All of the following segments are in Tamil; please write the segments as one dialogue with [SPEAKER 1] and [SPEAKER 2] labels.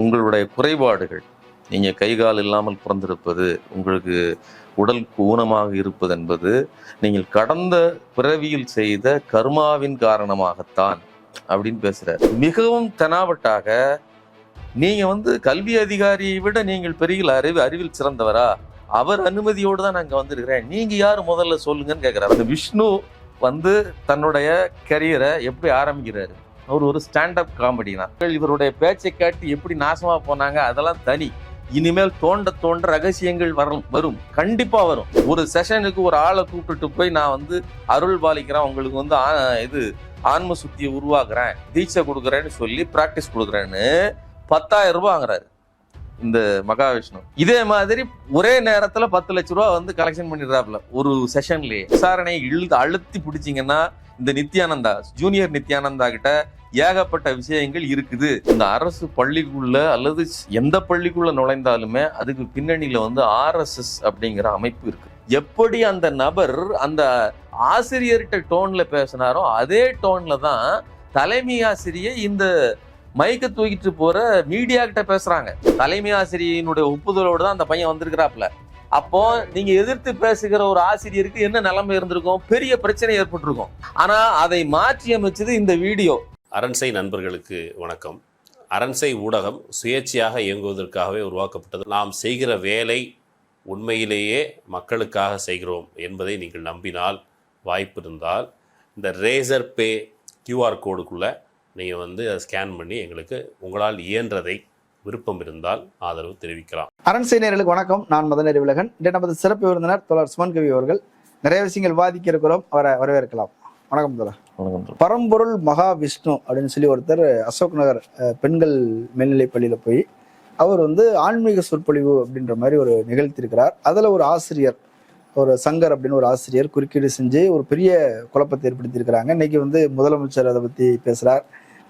[SPEAKER 1] உங்களுடைய குறைபாடுகள் நீங்கள் கை கால் இல்லாமல் பிறந்திருப்பது உங்களுக்கு உடல் ஊனமாக இருப்பது என்பது நீங்கள் கடந்த பிறவியில் செய்த கர்மாவின் காரணமாகத்தான் அப்படின்னு பேசுகிறார் மிகவும் தெனாவட்டாக நீங்கள் வந்து கல்வி அதிகாரியை விட நீங்கள் பெரிய அறிவு அறிவில் சிறந்தவரா? அவர் அனுமதியோடு தான் நாங்கள் வந்திருக்கிறேன். நீங்கள் யார் முதல்ல சொல்லுங்கன்னு கேட்குறாரு விஷ்ணு வந்து தன்னுடைய கரியரை எப்படி ஆரம்பிக்கிறாரு? அவர் ஒரு ஸ்டாண்டப் காமெடினா இவருடைய பேச்சை கேட்டு எப்படி நாசமாக போனாங்க அதெல்லாம் தனி. இனிமேல் தோண்ட தோண்ட ரகசியங்கள் வரும் வரும். கண்டிப்பாக வரும். ஒரு செஷனுக்கு ஒரு ஆளை கூப்பிட்டுட்டு போய் நான் வந்து அருள் பாலிக்கிறேன் உங்களுக்கு வந்து இது ஆன்ம சுத்தியை உருவாக்குறேன் தீட்சை கொடுக்குறேன்னு சொல்லி ப்ராக்டிஸ் கொடுக்குறேன்னு பத்தாயிரம் ரூபாய் வாங்குறாரு. இந்த மகாவிஷ்ணு. இதே மாதிரி ஒரே நேரத்துல பத்து லட்ச ரூபா வந்து கலெக்ஷன் பண்ணிடுறாப்ல ஒரு செஷன்லயே விசாரணை இழுத்து அழுத்தி பிடிச்சிங்கன்னா இந்த நித்யானந்தா ஜூனியர் நித்யானந்தா கிட்ட ஏகப்பட்ட விஷயங்கள் இருக்குது. இந்த அரசு பள்ளிக்குள்ள அல்லது எந்த பள்ளிக்குள்ள நுழைந்தாலுமே அதுக்கு பின்னணியில வந்து ஆர்எஸ்எஸ் அப்படிங்கிற அமைப்பு இருக்கு. எப்படி அந்த நபர் அந்த ஆசிரியர்கிட்ட டோன்ல பேசினாரோ அதே டோன்ல தான் தலைமை ஆசிரியை இந்த மைக்க தூக்கிட்டு போற மீடியா கிட்ட பேசுறாங்க. தலைமை ஆசிரியனுடைய ஒப்புதலோடு தான் அந்த பையன் வந்திருக்கிறாப்ல அப்போ நீங்க எதிர்த்து பேசுகிற ஒரு ஆசிரியருக்கு என்ன நிலைமை இருந்திருக்கும்? பெரிய பிரச்சனை ஏற்பட்டிருக்கும். ஆனா அதை மாற்றி அமைச்சது இந்த வீடியோ.
[SPEAKER 2] அரண்சை நண்பர்களுக்கு வணக்கம். அரண்சை ஊடகம் சுயேட்சையாக இயங்குவதற்காகவே உருவாக்கப்பட்டது. நாம் செய்கிற வேலை உண்மையிலேயே மக்களுக்காக செய்கிறோம் என்பதை நீங்கள் நம்பினால் வாய்ப்பு இருந்தால் இந்த ரேசர் பே கியூஆர் கோடுக்குள்ளே நீங்கள் வந்து அதை ஸ்கேன் பண்ணி எங்களுக்கு உங்களால் இயன்றதை விருப்பம் இருந்தால் ஆதரவு தெரிவிக்கலாம்.
[SPEAKER 3] அரண்சை நேயர்களுக்கு வணக்கம். நான் மதநெறி விலகன் இன்று நமது சிறப்பு விருந்தினர் தோழர் சுமன் கவி அவர்கள். நிறைய விஷயங்கள் வாதிக்க இருக்கிறோம். அவரை வரவேற்கலாம். வணக்கம் தோழர். பரம்பொருள் மகா விஷ்ணு அப்படின்னு சொல்லி ஒருத்தர் அசோக் நகர் பெண்கள் மேல்நிலைப் பள்ளியில போய் அவர் வந்து ஆன்மீக சொற்பொழிவு அப்படின்ற மாதிரி ஒரு நிகழ்த்தியிருக்கிறார். அதுல ஒரு ஆசிரியர் ஒரு சங்கர் அப்படின்னு ஒரு ஆசிரியர் குறுக்கீடு செஞ்சு ஒரு பெரிய குழப்பத்தை ஏற்படுத்தியிருக்கிறாங்க. இன்னைக்கு வந்து முதலமைச்சர் அதை பத்தி பேசுறார்.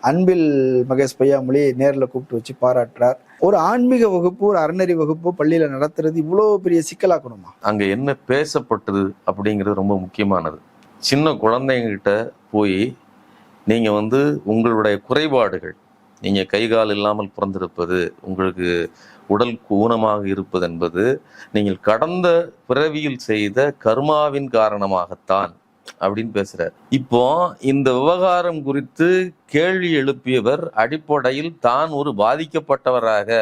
[SPEAKER 3] அன்பில் மகேஷ் பையாமொழி நேரில் கூப்பிட்டு வச்சு பாராட்டுறார். ஒரு ஆன்மீக வகுப்பு ஒரு அறநெறி வகுப்பு பள்ளியில் நடத்துறது இவ்வளோ பெரிய சிக்கலாக்கணுமா?
[SPEAKER 1] அங்கே என்ன பேசப்பட்டது அப்படிங்கிறது ரொம்ப முக்கியமானது. சின்ன குழந்தைங்கிட்ட போய் நீங்கள் வந்து உங்களுடைய குறைபாடுகள் நீங்கள் கை கால் இல்லாமல் பிறந்திருப்பது உங்களுக்கு உடல் ஊனமாக இருப்பது என்பது நீங்கள் கடந்த பிறவியில் செய்த கர்மாவின் காரணமாகத்தான் அப்படின்னு பேசுறாரு. இப்போ இந்த விவகாரம் குறித்து கேள்வி எழுப்பியவர் அடிப்படையில் தான் ஒரு பாதிக்கப்பட்டவராக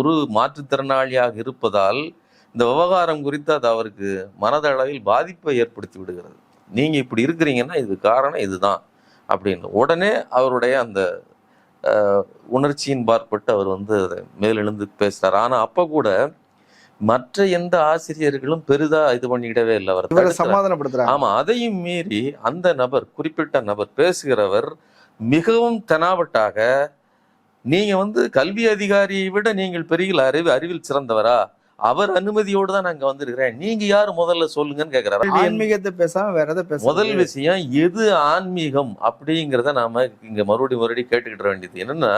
[SPEAKER 1] ஒரு மாற்றுத்திறனாளியாக இருப்பதால் இந்த விவகாரம் குறித்து அது அவருக்கு மனதளவில் பாதிப்பை ஏற்படுத்தி விடுகிறது. நீங்க இப்படி இருக்கிறீங்கன்னா இது காரணம் இதுதான் அப்படின்னு. உடனே அவருடைய அந்த உணர்ச்சியின் பார்ப்பட்டு அவர் வந்து அதை மேலெழுந்து பேசுறாரு. ஆனா அப்ப கூட மற்ற எந்த ஆசிரியர்களும் பெரிதா இது பண்ணிடவே இல்லை. அவர்.
[SPEAKER 3] சமாதானப்படுத்துறாங்க.
[SPEAKER 1] ஆமா அதையும் மீறி அந்த நபர் குறிப்பிட்ட நபர் பேசுகிறவர் மிகவும் தெனாவட்டாக நீங்க வந்து கல்வி அதிகாரியை விட நீங்கள் பெரிய அறிவு அறிவில் சிறந்தவரா? அவர் அனுமதியோடு தான் நாங்க வந்திருக்கிறேன். நீங்க யார் முதல்ல சொல்லுங்கன்னு கேக்குறாரு.
[SPEAKER 3] ஆன்மீகத்தை பேசாம வேற எதை பேச
[SPEAKER 1] முதல் விஷயம் எது ஆன்மீகம் அப்படிங்கிறத நாம இங்க மறுபடியும் மறுபடியும் கேட்டுக்கிட வேண்டியது. என்னன்னா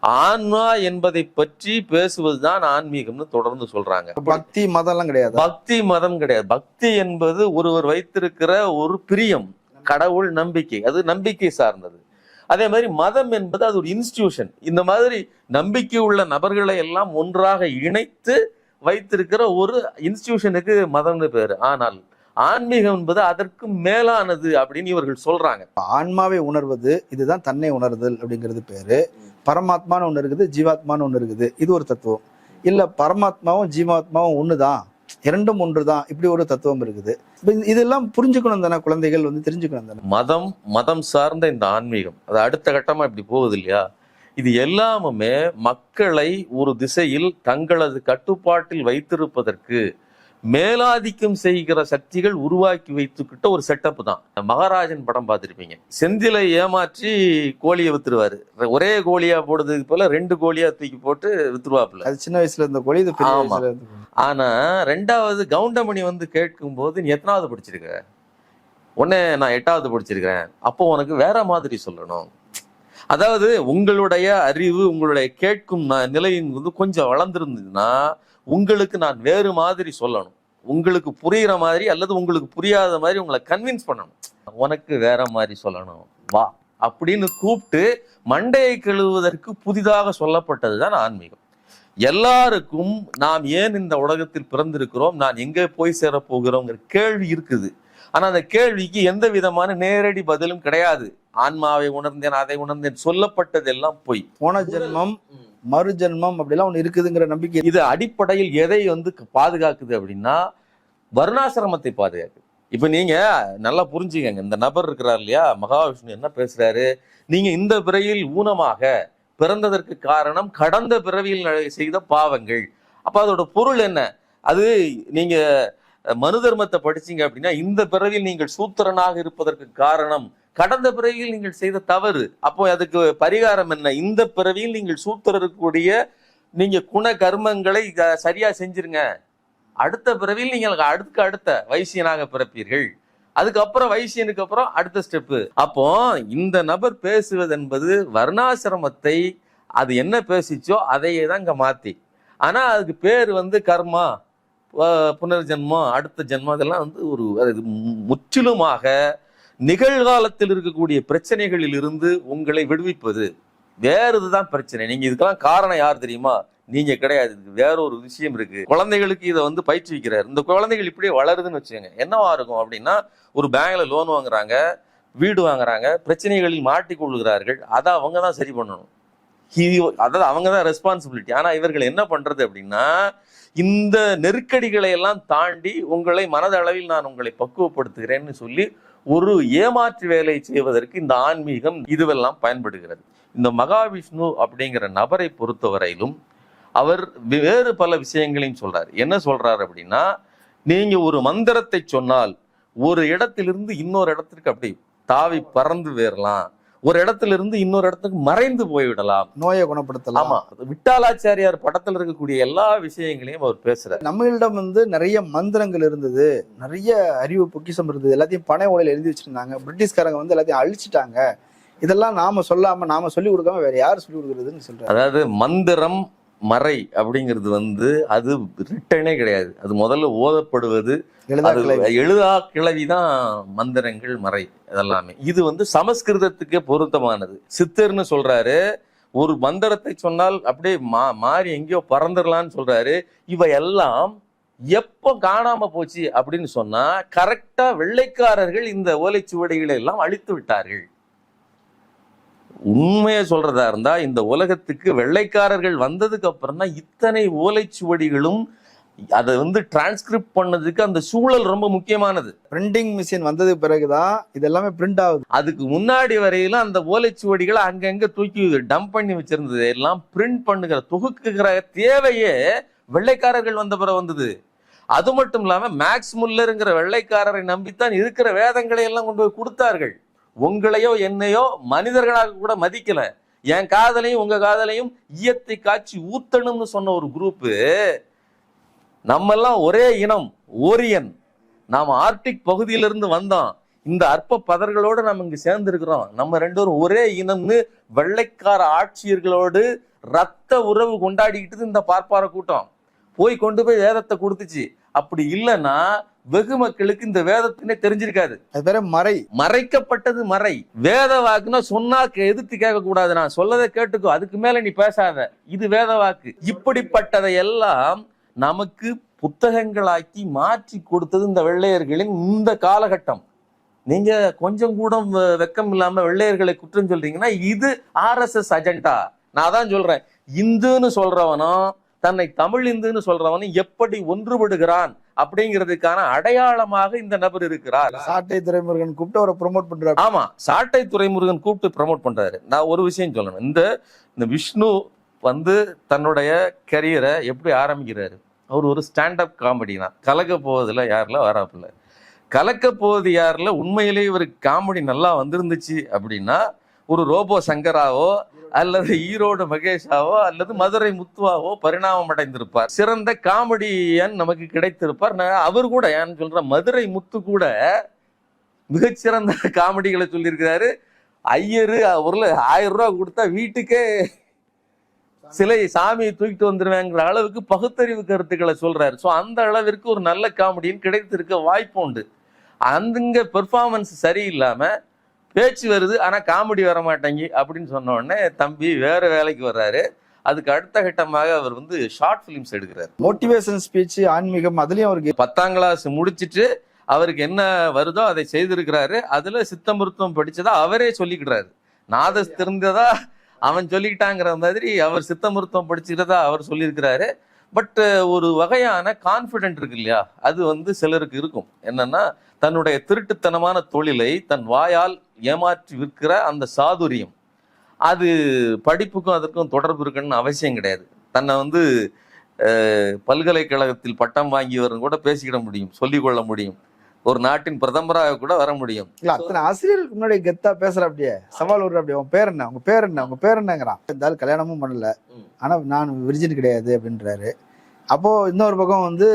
[SPEAKER 1] ஆன்மா என்பதை பற்றி பேசுவதுதான் ஆன்மீகம்னு தொடர்ந்து சொல்றாங்க.
[SPEAKER 3] பக்தி மதம் எல்லாம் கிடையாது.
[SPEAKER 1] பக்தி மதம் கிடையாது. பக்தி என்பது ஒருவர் வைத்திருக்கிற ஒரு பிரியம் கடவுள் நம்பிக்கை. அது நம்பிக்கை சார்ந்தது. அதே மாதிரி மதம் என்பது அது ஒரு இன்ஸ்டிடியூஷன் இந்த மாதிரி நம்பிக்கை உள்ள நபர்களை எல்லாம் ஒன்றாக இணைத்து வைத்திருக்கிற ஒரு இன்ஸ்டிடியூஷனுக்கு மதம்னு பேரு. ஆனால் ஆன்மீகம் என்பது அதற்கு மேலானது அப்படின்னு இவர்கள் சொல்றாங்க.
[SPEAKER 3] ஆன்மாவை உணர்வது இதுதான் தன்னை உணர்தல் அப்படிங்கிறது பேரு. பரமாத்மான்னு ஒன்று இருக்குது ஜீவாத்மான்னு ஒன்று இருக்குது. இது ஒரு தத்துவம். இல்லை பரமாத்மாவும் ஜீவாத்மாவும் ஒன்று தான் இரண்டும் ஒன்று தான் இப்படி ஒரு தத்துவம் இருக்குது. இதெல்லாம் புரிஞ்சுக்கணும் தானே குழந்தைகள் வந்து தெரிஞ்சுக்கணும் தானே?
[SPEAKER 1] மதம் மதம் சார்ந்த இந்த ஆன்மீகம். அது அடுத்த கட்டமாக இப்படி போகுது இல்லையா? இது எல்லாமுமே மக்களை ஒரு திசையில் தங்களது கட்டுப்பாட்டில் வைத்திருப்பதற்கு மேலாதிக்கம் செய்கிற சக்திகள் உருவாக்கி வைத்துக்கிட்ட ஒரு செட்டப் தான். மகாராஜன் படம் பார்த்திருப்பீங்க. செந்திலை ஏமாற்றி கோழியை வித்துருவாரு. ஒரே கோழியா போடுறதுக்கு போல ரெண்டு கோழியா தூக்கி போட்டு வித்துருவாப்புல.
[SPEAKER 3] அது சின்ன வயசுல இருந்த கோழி இது
[SPEAKER 1] ஆமா. ஆனா ரெண்டாவது கவுண்டமணி வந்து கேட்கும்போது நீ எத்தனாவது படிச்சிருக்க? உடனே நான் எட்டாவது படிச்சிருக்கிறேன். அப்போ உனக்கு வேற மாதிரி சொல்லணும். அதாவது உங்களுடைய அறிவு உங்களுடைய கேட்கும் ந- வந்து கொஞ்சம் வளர்ந்துருந்ததுன்னா உங்களுக்கு நான் வேறு மாதிரி சொல்லணும். உங்களுக்கு புரிகிற மாதிரி அல்லது உங்களுக்கு புரியாத மாதிரி உங்களை கன்வின்ஸ் பண்ணணும். உனக்கு வேற மாதிரி சொல்லணும். வா. அப்படின்னு கூப்பிட்டு மண்டையை கழுவுவதற்கு புதிதாக சொல்லப்பட்டது தான் ஆன்மீகம். எல்லாருக்கும் நாம் ஏன் இந்த உலகத்தில் பிறந்திருக்கிறோம் நான் எங்கே போய் சேரப் போகிறோங்கிற கேள்வி இருக்குது. ஆனால் அந்த கேள்விக்கு எந்த விதமான நேரடி பதிலும் கிடையாது. ஆன்மாவை உணர்ந்தேன் அதை உணர்ந்தேன். சொல்லப்பட்டதெல்லாம் பொய்.
[SPEAKER 3] போன ஜென்மம் மறு ஜென்மம் அப்படிலாம் ஒண்ணு இருக்குதுங்கிற நம்பிக்கை.
[SPEAKER 1] இது அடிப்படையில் எதை வந்து பாதுகாக்குது அப்படின்னா வர்ணாசிரமத்தை பாதுகாக்குது. இப்ப நீங்க நல்லா புரிஞ்சுக்கங்க. இந்த நபர் இருக்கிறார் இல்லையா? மகாவிஷ்ணு என்ன பேசுறாரு? நீங்க இந்த பிறையில் ஊனமாக பிறந்ததற்கு காரணம் கடந்த பிறவியில் செய்த பாவங்கள். அப்ப அதோட பொருள் என்ன? அது நீங்க மனு தர்மத்தை படிச்சீங்க அப்படின்னா இந்த பிறவியில் நீங்கள் சூத்திரனாக இருப்பதற்கு காரணம் கடந்த பிறவியில் நீங்கள் செய்த தவறு. அப்போ அதுக்கு பரிகாரம் என்ன? இந்த பிறவியில் நீங்கள் சூத்திரக்கூடிய நீங்க குண கர்மங்களை க- சரியா செஞ்சிருங்க. அடுத்த பிறவியில் நீங்கள் அடுத்து அடுத்த வைசியனாக பிறப்பீர்கள். அதுக்கப்புறம் வைசியனுக்கு அப்புறம் அடுத்த ஸ்டெப்பு அப்போ இந்த நபர் பேசுவது என்பது வர்ணாசிரமத்தை அது என்ன பேசிச்சோ அதையே தான் இங்க மாத்தி. ஆனா அதுக்கு பேர் வந்து கர்மா புனர்ஜென்மம் அடுத்த ஜென்மம் அதெல்லாம் வந்து ஒரு மு- முற்றிலுமாக நிகழ்காலத்தில் இருக்கக்கூடிய பிரச்சனைகளில் இருந்து உங்களை விடுவிப்பது வேற இதுதான் பிரச்சனை. நீங்க இதுக்கெல்லாம் காரணம் யார் தெரியுமா? நீங்க கிடையாது. இதுக்கு வேற ஒரு விஷயம் இருக்கு. குழந்தைகளுக்கு இதை வந்து பயிற்றுவிக்கிறார். இந்த குழந்தைகள் இப்படியே வளருதுன்னு வச்சுக்கோங்க. என்னவா இருக்கும் அப்படின்னா ஒரு பேங்க்ல லோன் வாங்குறாங்க வீடு வாங்குறாங்க பிரச்சனைகளில் மாட்டிக்கொள்கிறார்கள். அதை அவங்க தான் சரி பண்ணணும். இது- அதாவது அவங்க தான் ரெஸ்பான்சிபிலிட்டி ஆனா இவர்கள் என்ன பண்றது அப்படின்னா இந்த நெருக்கடிகளை எல்லாம் தாண்டி உங்களை மனதளவில் நான் உங்களை பக்குவப்படுத்துகிறேன்னு சொல்லி ஒரு ஏமாற்று வேலை செய்வதற்கு இந்த ஆன்மீகம் இதுவெல்லாம் பயன்படுகிறது. இந்த மகாவிஷ்ணு அப்படிங்கிற நபரை பொறுத்தவரையிலும் அவர் வேறு பல விஷயங்களையும் சொல்றார். என்ன சொல்றார் அப்படின்னா நீங்க ஒரு மந்திரத்தை சொன்னால் ஒரு இடத்திலிருந்து இன்னொரு இடத்திற்கு அப்படி தாவி பறந்து வேறலாம். ஒரு இடத்துல இருந்து இன்னொரு இடத்துக்கு மறைந்து போய்விடலாம்.
[SPEAKER 3] நோயை குணப்படுத்தலாம்.
[SPEAKER 1] ஆமா. விட்டாலாச்சாரியார் படத்துல இருக்கக்கூடிய எல்லா விஷயங்களையும் அவர் பேசுறாரு.
[SPEAKER 3] நம்மளிடம் வந்து நிறைய மந்திரங்கள் இருந்தது. நிறைய அறிவு பொக்கிஷம் இருந்தது. எல்லாத்தையும் பனை ஓலையில எழுதி வச்சிருந்தாங்க. பிரிட்டிஷ்காரங்க வந்து எல்லாத்தையும் அழிச்சிட்டாங்க. இதெல்லாம் நாம சொல்லாம நாம சொல்லி கொடுக்காம வேற யார் சொல்லி கொடுக்கறதுன்னு சொல்றாரு
[SPEAKER 1] அதாவது மந்திரம் மறை அப்படிங்கிறது வந்து அது ரிட்டனே கிடையாது. அது முதல்ல ஓதப்படுவது
[SPEAKER 3] எழுதா
[SPEAKER 1] அது
[SPEAKER 3] கிளை
[SPEAKER 1] எழுதா கிளவிதான் மந்திரங்கள் மறை இதெல்லாமே. இது வந்து சமஸ்கிருதத்துக்கே பொருத்தமானது. சித்தர்னு சொல்றாரு ஒரு மந்திரத்தை சொன்னால் அப்படியே மா மாறி எங்கேயோ பறந்துடலாம்னு சொல்றாரு. இவையெல்லாம் எப்போ காணாம போச்சு அப்படின்னு சொன்னா கரெக்டா வெள்ளைக்காரர்கள் இந்த ஓலைச்சுவடிகளை எல்லாம் அழித்து விட்டார்கள். உண்மையை சொல்றதா இருந்தா இந்த உலகத்துக்கு வெள்ளைக்காரர்கள் வந்ததுக்கு அப்புறம் தான் இத்தனை ஓலைச்சுவடிகளும் அதை வந்து டிரான்ஸ்கிரிப்ட் பண்ணதுக்கு அந்த சூழல் ரொம்ப முக்கியமானது.
[SPEAKER 3] பிரிண்டிங் மிஷின் வந்தது பிறகுதான் இது எல்லாமே பிரிண்ட் ஆகுது.
[SPEAKER 1] அதுக்கு முன்னாடி வரையிலும் அந்த ஓலைச்சுவடிகளை அங்கங்க தூக்கி டம்ப் பண்ணி வச்சிருந்தது. எல்லாம் பிரிண்ட் பண்ணுகிற தொகுக்குகிற தேவையே வெள்ளைக்காரர்கள் வந்த பிறகு வந்தது. அது மட்டும் இல்லாம மேக்ஸ் முல்லருங்கிற வெள்ளைக்காரரை நம்பித்தான் இருக்கிற வேதங்களை எல்லாம் கொண்டு போய் கொடுத்தார்கள். உங்களையோ என்னையோ மனிதர்களாக கூட மதிக்கல. என் காதலையும் உங்க காதலையும் ஈயத்தை காய்ச்சி ஊத்தணும்னு சொன்ன ஒரு குரூப்பு நம்மெல்லாம் ஒரே இனம் ஓரியன். நாம் ஆர்டிக் பகுதியிலிருந்து வந்தோம். இந்த அற்ப பதர்களோடு நம்ம இங்க சேர்ந்திருக்கிறோம். நம்ம ரெண்டு பேரும் ஒரே இனம்னு வெள்ளைக்கார ஆட்சியர்களோடு ரத்த உறவு கொண்டாடிக்கிட்டு இந்த பார்ப்பார கூட்டம். போய் கொண்டு போய் வேதத்தை கொடுத்துச்சு. அப்படி இல்லைன்னா வெகு மக்களுக்கு இந்த வேதத்தினே தெரிஞ்சிருக்காது.
[SPEAKER 3] அது பேர மறை.
[SPEAKER 1] மறைக்கப்பட்டது மறை. வேத வாக்குன்னா சொன்னா எதிர்த்து கேட்க கூடாது நான் சொல்லதை கேட்டுக்கோ. அதுக்கு மேல நீ பேசாத. இது வேத வாக்கு. இப்படிப்பட்டதை எல்லாம் நமக்கு புத்தகங்களாக்கி மாற்றி கொடுத்தது இந்த வெள்ளையர்களின் இந்த காலகட்டம். நீங்க கொஞ்சம் கூட வெக்கம் இல்லாம வெள்ளையர்களை குற்றம் சொல்றீங்கன்னா இது ஆர்எஸ்எஸ் அஜெண்டா. நான் தான் சொல்றேன். இந்துன்னு சொல்றவனும் தன்னை தமிழ் இந்துன்னு சொல்றவனும் எப்படி ஒன்றுபடுகிறான்? அப்படிங்கிறதுக்கான அடையாளமாக இந்த நபர் இருக்கிறார்.
[SPEAKER 3] சாட்டை துறைமுருகன் கூப்பிட்டு அவரை ப்ரோமோட் பண்றாரு.
[SPEAKER 1] ஆமா சாட்டை துறைமுருகன் கூப்பிட்டு ப்ரமோட் பண்றாரு. நான் ஒரு விஷயம் சொல்லணும். இந்த இந்த விஷ்ணு வந்து தன்னுடைய கரியரை எப்படி ஆரம்பிக்கிறாரு? அவர் ஒரு ஸ்டாண்டப் காமெடி தான். கலக்க போவதில் யாரில் வராப்புல. கலக்க போவது யாரில்? உண்மையிலேயே இவருக்கு காமெடி நல்லா வந்திருந்துச்சு அப்படின்னா ஒரு ரோபோ சங்கராவோ அல்லது ஈரோடு மகேஷாவோ அல்லது மதுரை முத்துவாவோ பரிணாமம் அடைந்திருப்பார் சிறந்த காமெடியன் நமக்கு கிடைத்திருப்பார். நான் அவர் கூட ஏன்னு சொல்ற மதுரை முத்து கூட மிகச்சிறந்த காமெடிகளை சொல்லியிருக்கிறாரு. ஐயரு ஊர்ல ஆயிரம் ரூபா கொடுத்தா வீட்டுக்கே சிலை சாமியை தூக்கிட்டு வந்துருவேங்கிற அளவுக்கு பகுத்தறிவு கருத்துக்களை சொல்றாரு. ஸோ அந்த அளவிற்கு ஒரு நல்ல காமெடியின் கிடைத்திருக்க வாய்ப்பு உண்டு. அந்தங்க பெர்ஃபார்மன்ஸ் சரியில்லாமல் பேச்சு வருது ஆனா காமெடி வர மாட்டேங்கி அப்படின்னு சொன்ன உடனே தம்பி வேற வேலைக்கு வர்றாரு. அதுக்கு அடுத்த கட்டமாக அவர் வந்து ஷார்ட் பிலிம்ஸ் எடுக்கிறார்.
[SPEAKER 3] மோட்டிவேஷன் ஸ்பீச் ஆன்மீகம் அதுலயும் அவருக்கு
[SPEAKER 1] பத்தாம் கிளாஸ் முடிச்சிட்டு அவருக்கு என்ன வருதோ அதை செய்திருக்கிறாரு. அதுல சித்த மருத்துவம் படிச்சதா அவரே சொல்லிக்கிறாரு நாதஸ் தெரிந்ததா அவன் சொல்லிக்கிட்டாங்கிற மாதிரி அவர் சித்த மருத்துவம் படிச்சுக்கிறதா அவர் சொல்லியிருக்கிறாரு. பட் ஒரு வகையான கான்ஃபிடென்ட் இருக்கு இல்லையா அது வந்து சிலருக்கு இருக்கும். என்னன்னா தன்னுடைய திருட்டுத்தனமான தொழிலை தன் வாயால் ஏமாற்றி விற்கிற அந்த சாதுரியம். அது படிப்புக்கும் அதற்கும் தொடர்பு இருக்குன்னு அவசியம் கிடையாது. தன்னை வந்து பல்கலைக்கழகத்தில் பட்டம் வாங்கியவரும் கூட பேசிக்கிட முடியும் சொல்லிக்கொள்ள முடியும். ஒரு நாட்டின் பிரதமராக கூட வர முடியும்.
[SPEAKER 3] இல்ல அத்தனை ஆசிரியருக்கு முன்னாடி கெத்தா பேசுற அப்படியே. சவால் விடுற அப்படியே. உன் பேர் என்ன? உங்க பேர் என்ன? உங்க பேர் என்னங்கிறான். இந்த ஆள் கல்யாணமும் பண்ணல. ஆனா நான் விர்ஜின் கிடையாது அப்படின்றாரு. அப்போ இன்னொரு பக்கம் வந்து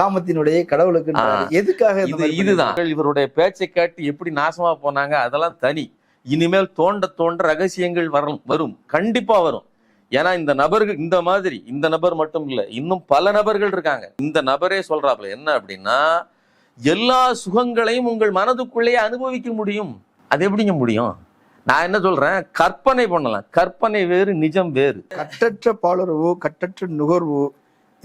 [SPEAKER 3] காமத்தினுடைய கடவுளுக்கு எதுக்காக
[SPEAKER 1] இதுதான். இவருடைய பேச்சை காட்டி எப்படி நாசமா போனாங்க அதெல்லாம் தனி. இனிமேல் தோண்ட தோண்ட ரகசியங்கள் வரும் வரும். கண்டிப்பா வரும். ஏன்னா இந்த நபர்கள் இந்த மாதிரி இந்த நபர் மட்டும் இல்ல இன்னும் பல நபர்கள் இருக்காங்க. இந்த நபரே சொல்றாப்ல என்ன அப்படின்னா எல்லா சுகங்களையும் உங்கள் மனதுக்குள்ளேயே அனுபவிக்க முடியும். அது எப்படிங்க முடியும்? நான் என்ன சொல்றேன்? கற்பனை பண்ணலாம். கற்பனை வேறு நிஜம் வேறு.
[SPEAKER 3] கட்டற்ற பாலுறவு கட்டற்ற நுகர்வு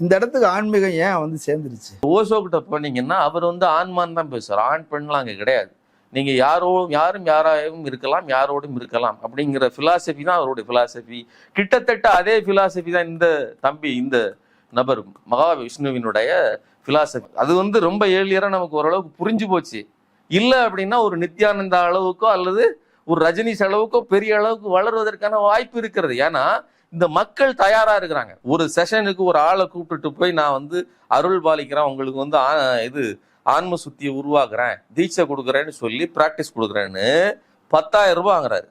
[SPEAKER 3] இந்த இடத்துக்கு ஆன்மீகம் ஏன் வந்து சேர்ந்துருச்சு?
[SPEAKER 1] ஓசோ கிட்ட போனீங்கன்னா அவர் வந்து ஆண்மான் தான் பேசுறார் ஆண் பெண்லாம் அங்க கிடையாது. நீங்க யாரோ யாரும் யாராயும் இருக்கலாம் யாரோடும் இருக்கலாம் அப்படிங்கிற பிலாசபி தான் அவருடைய பிலாசபி கிட்டத்தட்ட அதே பிலாசபி தான் இந்த தம்பி இந்த நபர் மகாவிஷ்ணுவினுடைய ஃபிலாசபி அது வந்து ரொம்ப ஏழியராக நமக்கு ஓரளவுக்கு புரிஞ்சு போச்சு. இல்லை அப்படின்னா ஒரு நித்யானந்தா அளவுக்கோ அல்லது ஒரு ரஜினிஸ் அளவுக்கோ பெரிய அளவுக்கு வளருவதற்கான வாய்ப்பு இருக்கிறது. ஏன்னா இந்த மக்கள் தயாராக இருக்கிறாங்க. ஒரு செஷனுக்கு ஒரு ஆளை கூப்பிட்டுட்டு போய் நான் வந்து அருள் பாலிக்கிறேன் உங்களுக்கு வந்து இது ஆன்ம சுத்தியை உருவாக்குறேன் தீட்சை கொடுக்குறேன்னு சொல்லி ப்ராக்டிஸ் கொடுக்குறேன்னு பத்தாயிரம் ரூபாய் வாங்குறாரு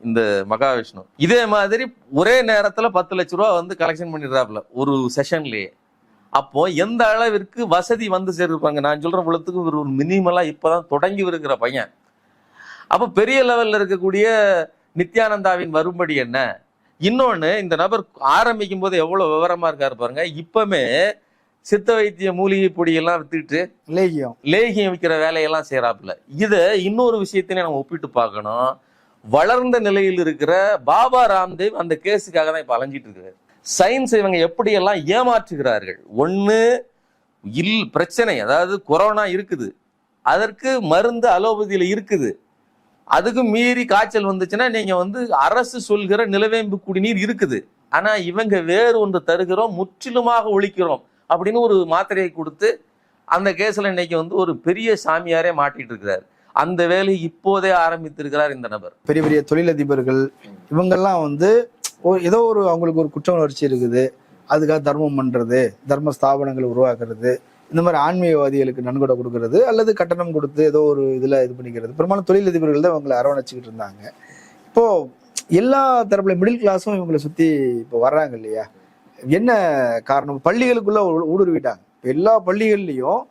[SPEAKER 1] இந்த மகாவிஷ்ணு. இதே மாதிரி ஒரே நேரத்தில் பத்து லட்ச ரூபா வந்து கலெக்ஷன் பண்ணிடுறாப்புல ஒரு செஷன்லேயே அப்போ எந்த அளவிற்கு வசதி வந்து சேர்ப்பாங்க நான் சொல்ற இவ்வளவுக்கு ஒரு மினிமலா இப்பதான் தொடங்கி இருக்கிற பையன். அப்ப பெரிய லெவல்ல இருக்கக்கூடிய நித்யானந்தாவின் வரும்படி என்ன? இன்னொன்னு இந்த நபர் ஆரம்பிக்கும் போது எவ்வளவு விவரமா இருக்காரு பாருங்க. இப்பமே சித்த வைத்திய மூலிகை பொடியெல்லாம் வித்துக்கிட்டு
[SPEAKER 3] லேகியம்.
[SPEAKER 1] லேகியம் விற்கிற வேலையெல்லாம் செய்யறாப்புல இதை இன்னொரு விஷயத்தையும் நம்ம ஒப்பிட்டு பார்க்கணும். வளர்ந்த நிலையில் இருக்கிற பாபா ராம்தேவ் அந்த கேஸுக்காக தான் இப்ப அலைஞ்சிட்டு இருக்காரு. சயின்ஸ் இவங்க எப்படியெல்லாம் ஏமாற்றுகிறார்கள்? ஒன்று இல் பிரச்சனை அதாவது கொரோனா இருக்குது. அதற்கு மருந்து அலோபதியில் இருக்குது. அதுக்கு மீறி காய்ச்சல் வந்துச்சுன்னா நீங்கள் வந்து அரசு சொல்கிற நிலவேம்பு குடிநீர் இருக்குது. ஆனால் இவங்க வேறு ஒன்று தருகிறோம் முற்றிலுமாக ஒழிக்கிறோம் அப்படின்னு ஒரு மாத்திரையை கொடுத்து அந்த கேஸில் இன்னைக்கு வந்து ஒரு பெரிய சாமியாரே மாட்டிட்டு இருக்கிறார். அந்த வேலையை இப்போதே ஆரம்பித்திருக்கிறார் இந்த நபர்.
[SPEAKER 3] பெரிய பெரிய தொழிலதிபர்கள் இவங்கெல்லாம் வந்து ஏதோ ஒரு அவங்களுக்கு ஒரு குற்ற உணர்ச்சி இருக்குது. அதுக்காக தர்மம் பண்ணுறது தர்ம ஸ்தாபனங்களை உருவாக்குறது இந்த மாதிரி ஆன்மீகவாதிகளுக்கு நன்கொடை கொடுக்கறது அல்லது கட்டணம் கொடுத்து ஏதோ ஒரு இதில் இது பண்ணிக்கிறது. பெரும்பாலும் தொழிலதிபர்கள் தான் இவங்களை அரவணைச்சிக்கிட்டு இருந்தாங்க. இப்போது எல்லா தரப்புல மிடில் கிளாஸும் இவங்களை சுற்றி இப்போ வர்றாங்க இல்லையா? என்ன காரணம்? பள்ளிகளுக்குள்ளே ஊடுருவிட்டாங்க. எல்லா பள்ளிகள்லேயும்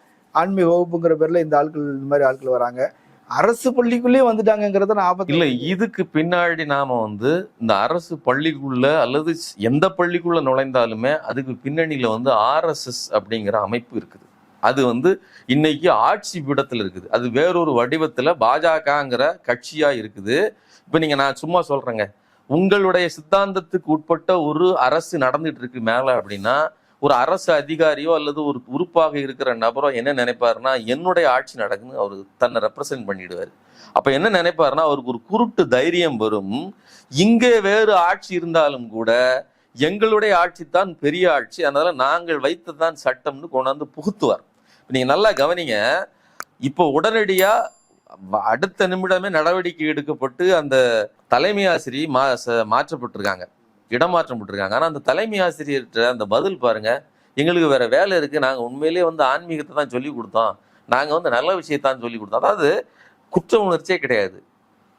[SPEAKER 3] ஆன்மீக வகுப்புங்கிற பேரில் இந்த ஆட்கள் இந்த மாதிரி ஆட்கள் வராங்க. அரசு பள்ளிக்குள்ளேயே வந்துட்டாங்கிறத நான் ஆபத்து
[SPEAKER 1] இல்ல இதுக்கு பின்னாடி நாம வந்து இந்த அரசு பள்ளிக்குள்ள அல்லது எந்த பள்ளிக்குள்ள நுழைந்தாலுமே அதுக்கு பின்னணியில வந்து ஆர்எஸ்எஸ் அப்படிங்கிற அமைப்பு இருக்குது. அது வந்து இன்னைக்கு ஆட்சி பீடத்துல இருக்குது. அது வேறொரு வடிவத்துல பாஜகங்கிற கட்சியா இருக்குது. இப்ப நீங்க நான் சும்மா சொல்றேங்க. உங்களுடைய சித்தாந்தத்துக்கு உட்பட்ட ஒரு அரசு நடந்துட்டு இருக்கு மேல அப்படின்னா ஒரு அரசு அதிகாரியோ அல்லது ஒரு உறுப்பாக இருக்கிற நபரோ என்ன நினைப்பாருன்னா என்னுடைய ஆட்சி நடக்குன்னு அவர் தன்னை ரெப்ரசென்ட் பண்ணிடுவார். அப்போ என்ன நினைப்பாருன்னா அவருக்கு ஒரு குருட்டு தைரியம் வரும். இங்கே வேறு ஆட்சி இருந்தாலும் கூட எங்களுடைய ஆட்சி தான் பெரிய ஆட்சி அதனால நாங்கள் வைத்ததான் சட்டம்னு கொண்டாந்து புகுத்துவார். நீங்கள் நல்லா கவனிங்க இப்போ உடனடியாக அடுத்த நிமிடமே நடவடிக்கை எடுக்கப்பட்டு அந்த தலைமை ஆசிரியை மா ச- மாற்றப்பட்டிருக்காங்க. இடமாற்றம் விட்டுருக்காங்க ஆனால் அந்த தலைமை ஆசிரியர்கிட்ட அந்த பதில் பாருங்கள் எங்களுக்கு வேறு வேலை இருக்குது நாங்கள் உண்மையிலேயே வந்து ஆன்மீகத்தை தான் சொல்லி கொடுத்தோம். நாங்கள் வந்து நல்ல விஷயத்தான் சொல்லி கொடுத்தோம். அதாவது குற்ற உணர்ச்சியே கிடையாது.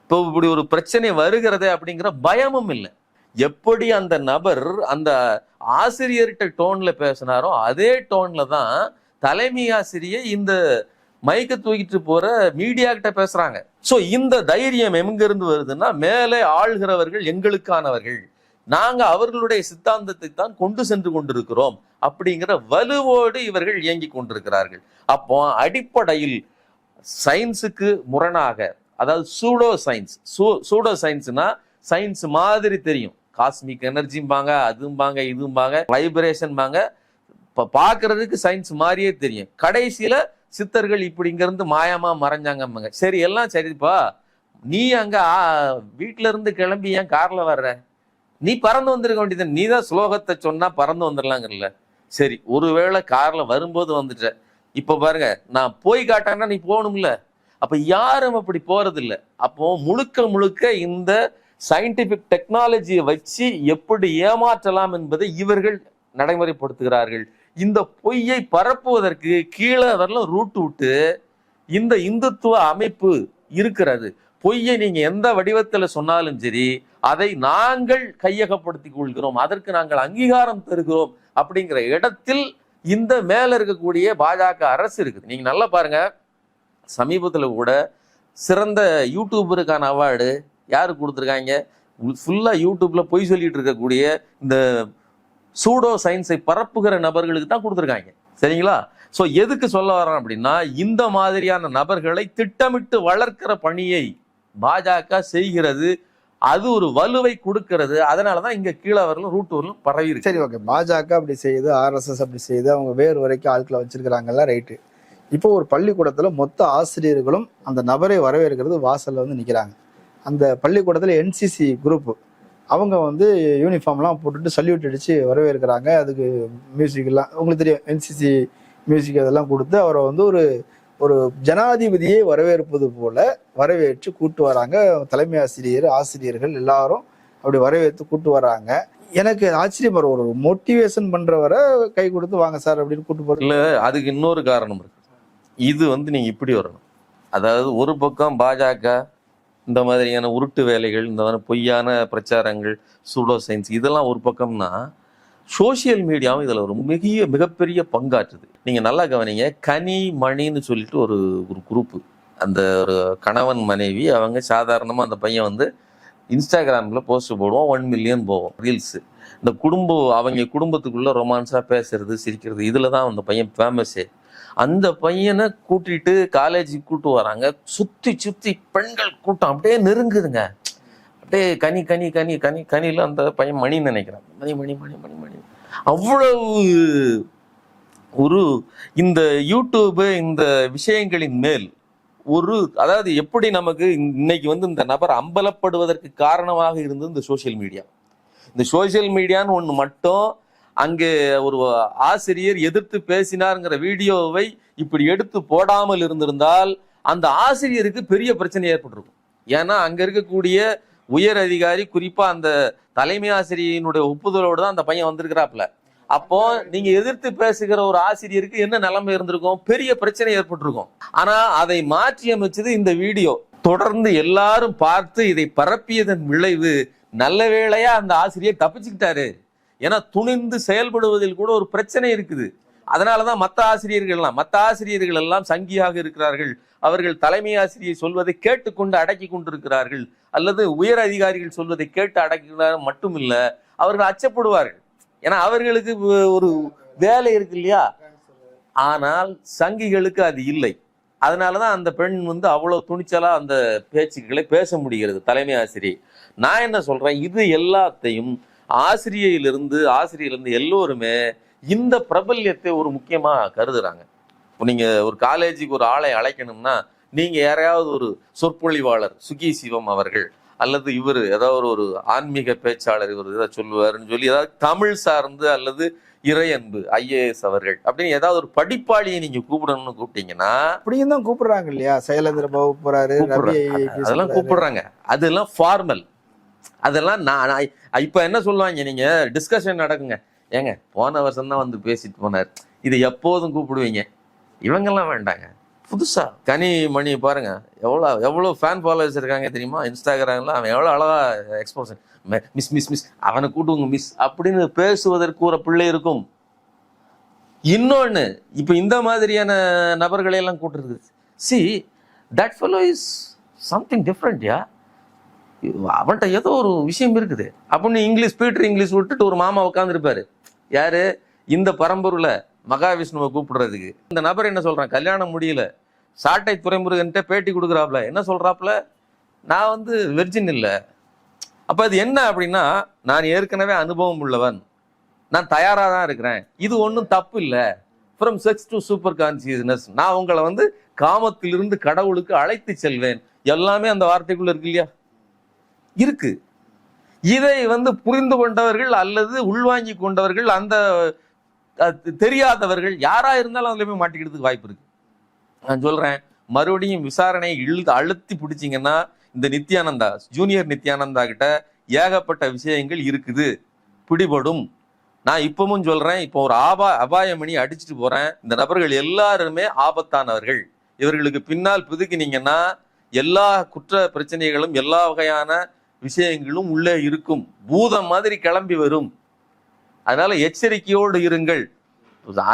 [SPEAKER 1] இப்போ இப்படி ஒரு பிரச்சனை வருகிறதே அப்படிங்கிற பயமும் இல்லை. எப்படி அந்த நபர் அந்த ஆசிரியர்கிட்ட டோனில் பேசினாரோ அதே டோனில் தான் தலைமை ஆசிரியை இந்த மைக்க தூக்கிட்டு போற மீடியா கிட்ட பேசுறாங்க. இந்த தைரியம் எங்கிருந்து வருதுன்னா மேலே ஆள்கிறவர்கள் எங்களுக்கானவர்கள். நாங்கள் அவர்களுடைய சித்தாந்தத்தை தான் கொண்டு சென்று கொண்டிருக்கிறோம் அப்படிங்கிற வலுவோடு இவர்கள் இயங்கி கொண்டிருக்கிறார்கள். அப்போ அடிப்படையில் சயின்ஸுக்கு முரணாக அதாவது சூடோ சயின்ஸ் சூடோ சயின்ஸ்னா சயின்ஸ் மாதிரி தெரியும். காஸ்மிக் எனர்ஜிம்பாங்க அதும்பாங்க இதும்பாங்க வைப்ரேஷன்பாங்க இப்போ பார்க்கறதுக்கு சயின்ஸ் மாதிரியே தெரியும். கடைசியில் சித்தர்கள் இப்படி மாயமாக மறைஞ்சாங்கம்பாங்க. சரி எல்லாம் சரிப்பா. நீ அங்கே ஆ, இருந்து கிளம்பி ஏன் காரில் வர்ற? நீ பறந்து வந்திருக்க வேண்டியது நீ தான் ஸ்லோகத்தை சொன்னா பறந்து வந்துடலாங்கல்ல சரி ஒருவேளை கார்ல வரும்போது வந்துட்ட. இப்ப பாருங்க நான் போய் காட்டாங்கன்னா நீ போகணும்ல. அப்ப யாரும் அப்படி போறது இல்ல அப்போ முழுக்க முழுக்க இந்த சயின்டிபிக் டெக்னாலஜியை வச்சு எப்படி ஏமாற்றலாம் என்பதை இவர்கள் நடைமுறைப்படுத்துகிறார்கள். இந்த பொய்யை பரப்புவதற்கு கீழே வரலாம் ரூட் விட்டு இந்த இந்துத்துவ அமைப்பு இருக்கிறது. பொய்யை நீங்க எந்த வடிவத்தில் சொன்னாலும் சரி அதை நாங்கள் கையகப்படுத்திக் கொள்கிறோம் அதற்கு நாங்கள் அங்கீகாரம் தருகிறோம் அப்படிங்கிற இடத்தில் இந்த மேல இருக்கக்கூடிய பாஜக அரசு இருக்குது. நீங்க நல்லா பாருங்க. சமீபத்தில் கூட சிறந்த யூடியூபருக்கான அவார்டு யார் கொடுத்துருக்காங்க? ஃபுல்லாக யூடியூப்ல பொய் சொல்லிட்டு இருக்கக்கூடிய இந்த சூடோ சயின்ஸை பரப்புகிற நபர்களுக்கு தான் கொடுத்துருக்காங்க. சரிங்களா? ஸோ எதுக்கு சொல்ல வரேன் அப்படின்னா இந்த மாதிரியான நபர்களை திட்டமிட்டு வளர்க்கிற பணியை பாஜக செய்கிறது அது ஒரு வலுவை கொடுக்கிறது. அதனாலதான் இங்கே கீழே வரலும் ரூட் வரலும் பரவி இருக்கு.
[SPEAKER 3] சரி ஓகே. பாஜக அப்படி செய்யுது ஆர்எஸ்எஸ் அப்படி செய்யுது அவங்க வேறு வரைக்கும் ஆட்களை வச்சிருக்கிறாங்கல்ல ரைட்டு. இப்போ ஒரு பள்ளிக்கூடத்தில் மொத்த ஆசிரியர்களும் அந்த நபரை வரவேற்கிறது வாசல்ல வந்து நிற்கிறாங்க அந்த பள்ளிக்கூடத்தில் என்சிசி குரூப் அவங்க வந்து யூனிஃபார்ம்லாம் போட்டுட்டு சல்யூட் அடித்து வரவேற்கிறாங்க. அதுக்கு மியூசிக்லாம் உங்களுக்கு தெரியும் என்சிசி மியூசிக் அதெல்லாம் கொடுத்து அவரை வந்து ஒரு ஒரு ஜனாதிபதியை வரவேற்பது போல வரவேற்று கூட்டு வராங்க. தலைமை ஆசிரியர் ஆசிரியர்கள் எல்லாரும் அப்படி வரவேற்று கூட்டு வராங்க. எனக்கு ஆச்சரியம் வரும். ஒரு மோட்டிவேஷன் பண்றவரை கை கொடுத்து வாங்க சார் அப்படின்னு கூட்டு போற
[SPEAKER 1] இல்ல அதுக்கு இன்னொரு காரணம் இருக்கு. இது வந்து நீங்க இப்படி வரணும். அதாவது ஒரு பக்கம் பாஜக இந்த மாதிரியான உருட்டு வேலைகள் இந்த மாதிரி பொய்யான பிரச்சாரங்கள் சூடோ சயின்ஸ் இதெல்லாம் ஒரு பக்கம்னா சோஷியல் மீடியாவும் இதில் ஒரு மிக மிகப்பெரிய பங்காற்றுது. நீங்கள் நல்லா கவனிங்க கனி மணின்னு சொல்லிட்டு ஒரு ஒரு குரூப்பு அந்த ஒரு கணவன் மனைவி அவங்க சாதாரணமாக அந்த பையன் வந்து இன்ஸ்டாகிராமில் போஸ்ட் போடுவோம் ஒன் மில்லியன் போவோம் ரீல்ஸு இந்த குடும்பம் அவங்க குடும்பத்துக்குள்ளே ரொமான்ஸாக பேசுறது சிரிக்கிறது இதில் தான் அந்த பையன் ஃபேமஸே அந்த பையனை கூட்டிட்டு காலேஜுக்கு கூட்டு வராங்க. சுற்றி சுற்றி பெண்கள் கூட்டம் அப்படியே நெருங்குதுங்க. டே கனி கனி கனி கனி கனியில் அந்த பையன் மணின்னு நினைக்கிறான். மணி மணி மணி மணி மணி. அவ்வளவு ஒரு இந்த யூடியூபு இந்த விஷயங்களின் மேல் ஒரு அதாவது எப்படி நமக்கு இன்னைக்கு வந்து இந்த நபர் அம்பலப்படுவதற்கு காரணமாக இருந்தது இந்த சோஷியல் மீடியா இந்த சோஷியல் மீடியான்னு ஒன்று மட்டும் அங்கே ஒரு ஆசிரியர் எதிர்த்து பேசினாருங்கிற வீடியோவை இப்படி எடுத்து போடாமல் இருந்திருந்தால் அந்த ஆசிரியருக்கு பெரிய பிரச்சனை ஏற்பட்டிருக்கும். ஏன்னா அங்கே இருக்கக்கூடிய உயர் அதிகாரி குறிப்பா அந்த தலைமை ஆசிரியனுடைய ஒப்புதலோடு தான் அந்த பையன் வந்திருக்கிறாப்ல அப்போ நீங்க எதிர்த்து பேசுகிற ஒரு ஆசிரியருக்கு என்ன நிலைமை இருந்திருக்கும்? பெரிய பிரச்சனை ஏற்பட்டிருக்கும். ஆனா அதை மாற்றி அமைச்சது இந்த வீடியோ. தொடர்ந்து எல்லாரும் பார்த்து இதை பரப்பியதன் விளைவு நல்ல வேளையா அந்த ஆசிரியர் தப்பிச்சுக்கிட்டாரு. ஏன்னா துணிந்து செயல்படுவதில் கூட ஒரு பிரச்சனை இருக்குது. அதனாலதான் மற்ற ஆசிரியர்கள் எல்லாம் மற்ற ஆசிரியர்கள் எல்லாம் சங்கியாக இருக்கிறார்கள். அவர்கள் தலைமை ஆசிரியை சொல்வதை கேட்டுக்கொண்டு அடக்கி கொண்டிருக்கிறார்கள். அல்லது உயர் அதிகாரிகள் சொல்வதை கேட்டு அடக்கிறார்கள் மட்டும் அவர்கள் அச்சப்படுவார்கள். ஏன்னா அவர்களுக்கு ஒரு வேலை இருக்கு இல்லையா? ஆனால் சங்கிகளுக்கு அது இல்லை. அதனால தான் அந்த பெண் வந்து அவ்வளோ துணிச்சலாக அந்த பேச்சுக்களை பேச முடிகிறது தலைமை ஆசிரியை. நான் என்ன சொல்கிறேன் இது எல்லாத்தையும் ஆசிரியையிலிருந்து ஆசிரியர்லேருந்து எல்லோருமே இந்த பிரபல்யத்தை ஒரு முக்கியமாக கருதுறாங்க. இப்போ நீங்க ஒரு காலேஜுக்கு ஒரு ஆளை அழைக்கணும்னா நீங்க யாரையாவது ஒரு சொற்பொழிவாளர் சுகி சிவம் அவர்கள் அல்லது இவர் ஏதாவது ஒரு ஆன்மீக பேச்சாளர் இவர் ஏதாவது சொல்லுவாருன்னு சொல்லி ஏதாவது தமிழ் சார்ந்து அல்லது இறையன்பு ஐஏஎஸ் அவர்கள் அப்படின்னு ஏதாவது ஒரு படிப்பாளியை நீங்க கூப்பிடணும்னு கூப்பிட்டீங்கன்னா
[SPEAKER 3] அப்படியும் தான் கூப்பிடுறாங்க இல்லையா? சைலேந்திர பாபு போறாரு
[SPEAKER 1] அதெல்லாம். கூப்பிடுறாங்க. அதெல்லாம் ஃபார்மல் அதெல்லாம் நான் இப்ப என்ன சொல்லுவாங்க நீங்க? டிஸ்கஷன் நடக்குங்க. ஏங்க போன வருஷம் தான் வந்து பேசிட்டு போனார். இது எப்போதும் கூப்பிடுவீங்க. இவங்கெல்லாம் வேண்டாங்க. புதுசா? கனி மணி பாருங்க. எவ்வளோ எவ்வளோ ஃபேன் ஃபாலோவர்ஸ் இருக்காங்க தெரியுமா? இன்ஸ்டாகிராம்ல அவன் எவ்வளோ அழகா எக்ஸ்போசன் மிஸ் மிஸ் மிஸ் அவனை கூட்டுங்க மிஸ் அப்படின்னு பேசுவதற்கு ஒரு பிள்ளை இருக்கும். இன்னொன்னு இப்ப இந்த மாதிரியான நபர்களை எல்லாம் கூட்டுறது see that fellow is something different யா அவன்கிட்ட ஏதோ ஒரு விஷயம் இருக்குது. அப்படின்னு இங்கிலீஷ் பீட்டர் இங்கிலீஷ் விட்டுட்டு ஒரு மாமா உட்காந்துருப்பாரு யாரு? இந்த பரம்பொருளை. மகாவிஷ்ணுவை கூப்பிடுறதுக்கு. இந்த நபர் என்ன சொல்கிறான் கல்யாணம் முடியல. சாட்டை துறைமுருகன்ட்ட பேட்டி கொடுக்குறாப்ல. என்ன சொல்கிறாப்புல நான் வந்து வெர்ஜின் இல்லை. அப்போ அது என்ன அப்படின்னா நான் ஏற்கனவே அனுபவம் உள்ளவன். நான் தயாராக தான் இருக்கிறேன். இது ஒன்றும் தப்பு இல்லை. From sex to super consciousness நான் உங்களை வந்து காமத்திலிருந்து கடவுளுக்கு அழைத்து செல்வேன். எல்லாமே அந்த வார்த்தைக்குள்ள இருக்கு இல்லையா? இருக்கு. இதை வந்து புரிந்து கொண்டவர்கள் அல்லது உள்வாங்கி கொண்டவர்கள் அந்த தெரியாதவர்கள் யாராக இருந்தாலும் அதில் போய் மாட்டிக்கிறதுக்கு வாய்ப்பு இருக்கு. நான் சொல்கிறேன் மறுபடியும் விசாரணையை இழுத்து அழுத்தி பிடிச்சிங்கன்னா இந்த நித்யானந்தா ஜூனியர் நித்யானந்தா கிட்ட ஏகப்பட்ட விஷயங்கள் இருக்குது. பிடிபடும். நான் இப்பவும் சொல்றேன் இப்போ ஒரு ஆபா அபாயமணி அடிச்சுட்டு போறேன். இந்த நபர்கள் எல்லாருமே ஆபத்தானவர்கள். இவர்களுக்கு பின்னால் புதுக்கினீங்கன்னா எல்லா குற்ற பிரச்சனைகளும் எல்லா வகையான விஷயங்களும் உள்ளே இருக்கும். பூதம் மாதிரி கிளம்பி வரும். அதனால எச்சரிக்கையோடு இருங்கள்.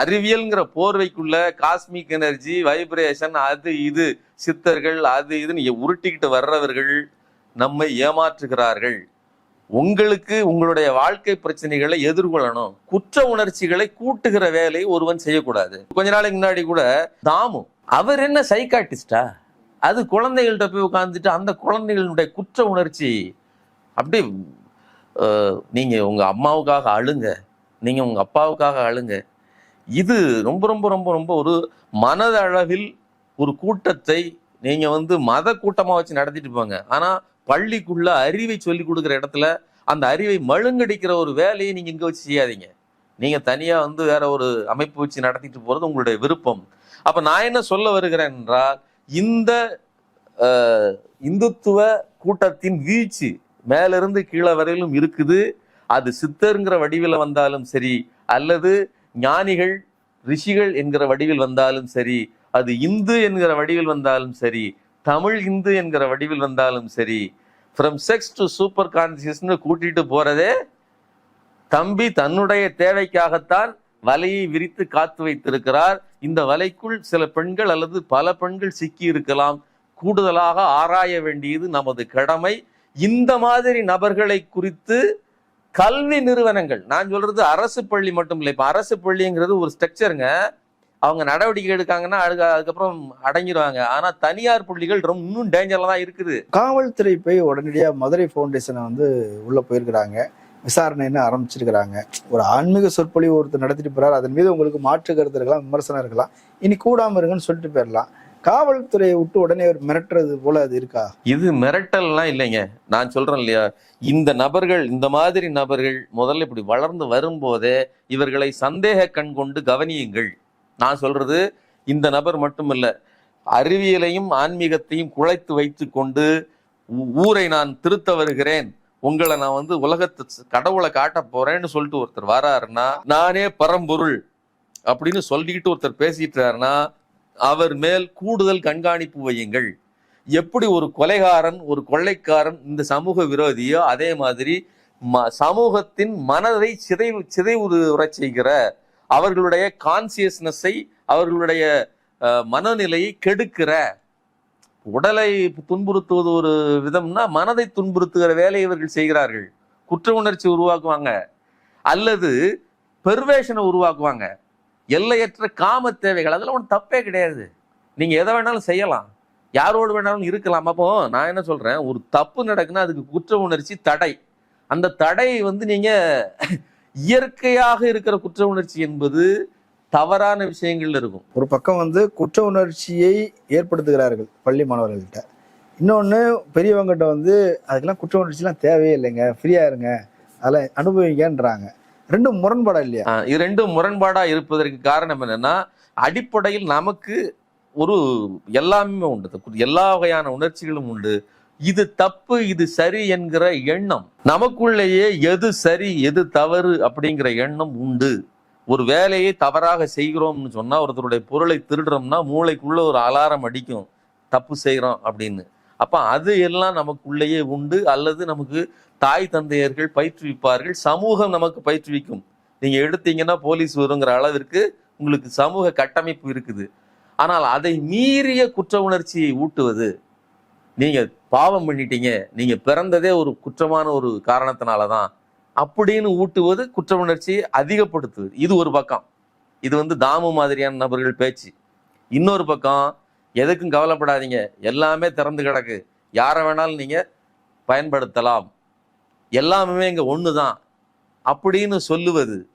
[SPEAKER 1] அறிவியல்ங்கிற போர்வைக்குள்ள காஸ்மிக் எனர்ஜி வைப்ரேஷன் அது இது சித்தர்கள் அது இதுன்னு உருட்டிக்கிட்டு வர்றவர்கள் நம்மை ஏமாற்றுகிறார்கள். உங்களுக்கு உங்களுடைய வாழ்க்கை பிரச்சனைகளை எதிர்கொள்ளணும். குற்ற உணர்ச்சிகளை கூட்டுகிற வேலையை ஒருவன் செய்யக்கூடாது. கொஞ்ச நாளைக்கு முன்னாடி கூட தாமு அவர் என்ன சைக்காட்டிஸ்டா அது குழந்தைகள்கிட்ட போய் உட்காந்துட்டு அந்த குழந்தைகளுடைய குற்ற உணர்ச்சி அப்படி நீங்கள் உங்கள் அம்மாவுக்காக அழுங்க. நீங்கள் உங்கள் அப்பாவுக்காக அழுங்க. இது ரொம்ப ரொம்ப ரொம்ப ரொம்ப ஒரு மனதளவில் ஒரு கூட்டத்தை நீங்கள் வந்து மத கூட்டமாக வச்சு நடத்திட்டு போங்க ஆனால் பள்ளிக்குள்ள அறிவை சொல்லி கொடுக்குற இடத்துல அந்த அறிவை மழுங்கடிக்கிற ஒரு வேலையை நீங்கள் இங்கே வச்சு செய்யாதீங்க. நீங்கள் தனியாக வந்து வேற ஒரு அமைப்பு வச்சு நடத்திட்டு போகிறது உங்களுடைய விருப்பம். அப்போ நான் என்ன சொல்ல வருகிறேன் என்றால் இந்த இந்துத்துவ கூட்டத்தின் வீழ்ச்சி மேலிருந்து கீழே வரையிலும் இருக்குது. அது சித்தருங்கிற வடிவில் வந்தாலும் சரி அல்லது ஞானிகள் ரிஷிகள் என்கிற வடிவில் வந்தாலும் சரி அது இந்து என்கிற வடிவில் வந்தாலும் சரி தமிழ் இந்து என்கிற வடிவில் வந்தாலும் சரி ஃப்ரம் செக்ஸ் டு சூப்பர் கான்சியஸ்னு கூட்டிட்டு போறதே தம்பி தன்னுடைய தேவைக்காகத்தான் வலையை விரித்து காத்து வைத்திருக்கிறார். இந்த வலைக்குள் சில பெண்கள் அல்லது பல பெண்கள் சிக்கி இருக்கலாம். கூடுதலாக ஆராய வேண்டியது நமது கடமை. இந்த மாதிரி நபர்களை குறித்து கல்வி நிறுவனங்கள் நான் சொல்றது அரசு பள்ளி மட்டும் இல்லை இப்ப அரசு பள்ளிங்கிறது ஒரு ஸ்ட்ரக்சருங்க. அவங்க நடவடிக்கை எடுக்காங்கன்னா அதுக்கு அதுக்கப்புறம் அடங்கிடுவாங்க. ஆனா தனியார் பள்ளிகள் ரொம்ப இன்னும் டேஞ்சர்ல தான் இருக்குது.
[SPEAKER 3] காவல்துறை போய் உடனடியாக மதுரை ஃபவுண்டேஷனை வந்து உள்ள போயிருக்கிறாங்க. விசாரணைன்னு ஆரம்பிச்சிருக்கிறாங்க. ஒரு ஆன்மீக சொற்பொழிவு ஒருத்தர் நடத்திட்டு போறாரு. அதன் மீது உங்களுக்கு மாற்று கருத்து இருக்கலாம் விமர்சனம் இருக்கலாம். இனி கூடாம இருங்கன்னு சொல்லிட்டு போயிடலாம். காவல்துறையை விட்டு உடனே ஒரு மிரட்டுறது போல அது இருக்கா?
[SPEAKER 1] இது மிரட்டல்லாம் இல்லைங்க. நான் சொல்றேன் இல்லையா? இந்த நபர்கள் இந்த மாதிரி நபர்கள் முதல்ல இப்படி வளர்ந்து வரும்போதே இவர்களை சந்தேக கண் கொண்டு கவனியுங்கள். நான் சொல்றது இந்த நபர் மட்டுமல்ல அறிவியலையும் ஆன்மீகத்தையும் குழைத்து வைத்து கொண்டு ஊரை நான் திருத்த வருகிறேன். உங்களை நான் வந்து உலகத்து கடவுளை காட்ட போறேன்னு சொல்லிட்டு ஒருத்தர் வராருன்னா நானே பரம்பொருள் அப்படின்னு சொல்லிக்கிட்டு ஒருத்தர் பேசிட்டாருன்னா அவர் மேல் கூடுதல் கண்காணிப்பு வையுங்கள். எப்படி ஒரு கொலைகாரன் ஒரு கொள்ளைக்காரன் இந்த சமூக விரோதியோ அதே மாதிரி ம- சமூகத்தின் மனதை சிதைவு சிதைவுறச் செய்கிற அவர்களுடைய கான்சியஸ்னஸை அவர்களுடைய அஹ், மனநிலையை கெடுக்கிற உடலை துன்புறுத்துவது ஒரு விதம்னா மனதை துன்புறுத்துகிற வேலையை இவர்கள் செய்கிறார்கள். குற்ற உணர்ச்சி உருவாக்குவாங்க. அல்லது பெர்வேஷனை உருவாக்குவாங்க. எல்லையற்ற காம தேவைகள் அதெல்லாம் ஒன்றும் தப்பே கிடையாது. நீங்கள் எதை வேணாலும் செய்யலாம். யாரோடு வேணாலும் இருக்கலாம். அப்போ நான் என்ன சொல்கிறேன் ஒரு தப்பு நடக்குன்னா அதுக்கு குற்ற உணர்ச்சி தடை. அந்த தடை வந்து நீங்கள் இயற்கையாக இருக்கிற குற்ற உணர்ச்சி என்பது தவறான விஷயங்கள்ல இருக்கும்.
[SPEAKER 3] ஒரு பக்கம் வந்து குற்ற உணர்ச்சியை ஏற்படுத்துகிறார்கள் பள்ளி மாணவர்கள்ட்ட. இன்னொன்று பெரியவங்ககிட்ட வந்து அதுக்கெல்லாம் குற்ற உணர்ச்சிலாம் தேவையே இல்லைங்க. ஃப்ரீயாக இருங்க. அதெல்லாம் அனுபவிங்கன்றாங்க. ரெண்டும் முரண்பாடா இல்லையா?
[SPEAKER 1] இது ரெண்டும் முரண்பாடா இருப்பதற்கு காரணம் என்னன்னா அடிப்படையில் நமக்கு ஒரு எல்லாமே உண்டு. எல்லா வகையான உணர்ச்சிகளும் உண்டு. இது தப்பு இது சரி என்கிற எண்ணம். நமக்குள்ளேயே எது சரி எது தவறு அப்படிங்கிற எண்ணம் உண்டு. ஒரு வேலையை தவறாக செய்கிறோம்னு சொன்னா ஒருத்தருடைய பொருளை திருடுறோம்னா மூளைக்குள்ள ஒரு அலாரம் அடிக்கும். தப்பு செய்கிறோம் அப்படின்னு. அப்போ அது எல்லாம் நமக்குள்ளேயே உண்டு. அல்லது நமக்கு தாய் தந்தையர்கள் பயிற்றுவிப்பார்கள். சமூகம் நமக்கு பயிற்றுவிக்கும். நீங்கள் எடுத்தீங்கன்னா போலீஸ் வருங்கிற அளவிற்கு உங்களுக்கு சமூக கட்டமைப்பு இருக்குது. ஆனால் அதை மீறிய குற்ற உணர்ச்சியை ஊட்டுவது நீங்கள் பாவம் பண்ணிட்டீங்க நீங்கள் பிறந்ததே ஒரு குற்றமான ஒரு காரணத்தினால தான் அப்படின்னு ஊட்டுவது குற்ற உணர்ச்சியை அதிகப்படுத்துவது. இது ஒரு பக்கம். இது வந்து தாமு மாதிரியான நபர்கள் பேச்சு. இன்னொரு பக்கம் எதுக்கும் கவலைப்படாதீங்க. எல்லாமே திறந்து கிடக்கு. யாரை வேணாலும் நீங்க பயன்படுத்தலாம். எல்லாமே இங்க ஒன்று தான் அப்படின்னு சொல்லுவது.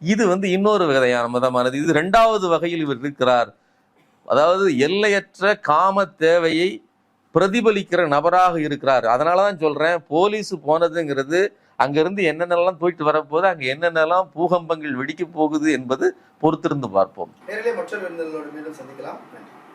[SPEAKER 1] இது வந்து இன்னொரு வகையான மதமானது. இது ரெண்டாவது வகையில் இவர் இருக்கிறார். அதாவது எல்லையற்ற காம தேவையை பிரதிபலிக்கிற நபராக இருக்கிறார். அதனால தான் சொல்றேன் போலீஸ் போனதுங்கிறது அங்கிருந்து என்னென்னலாம் போயிட்டு வரப்போகுது அங்க என்னென்னலாம் பூகம்பங்கள் வெடிக்க போகுது என்பது பொறுத்திருந்து பார்ப்போம்.
[SPEAKER 3] மற்றொரு சந்திக்கலாம். நன்றி.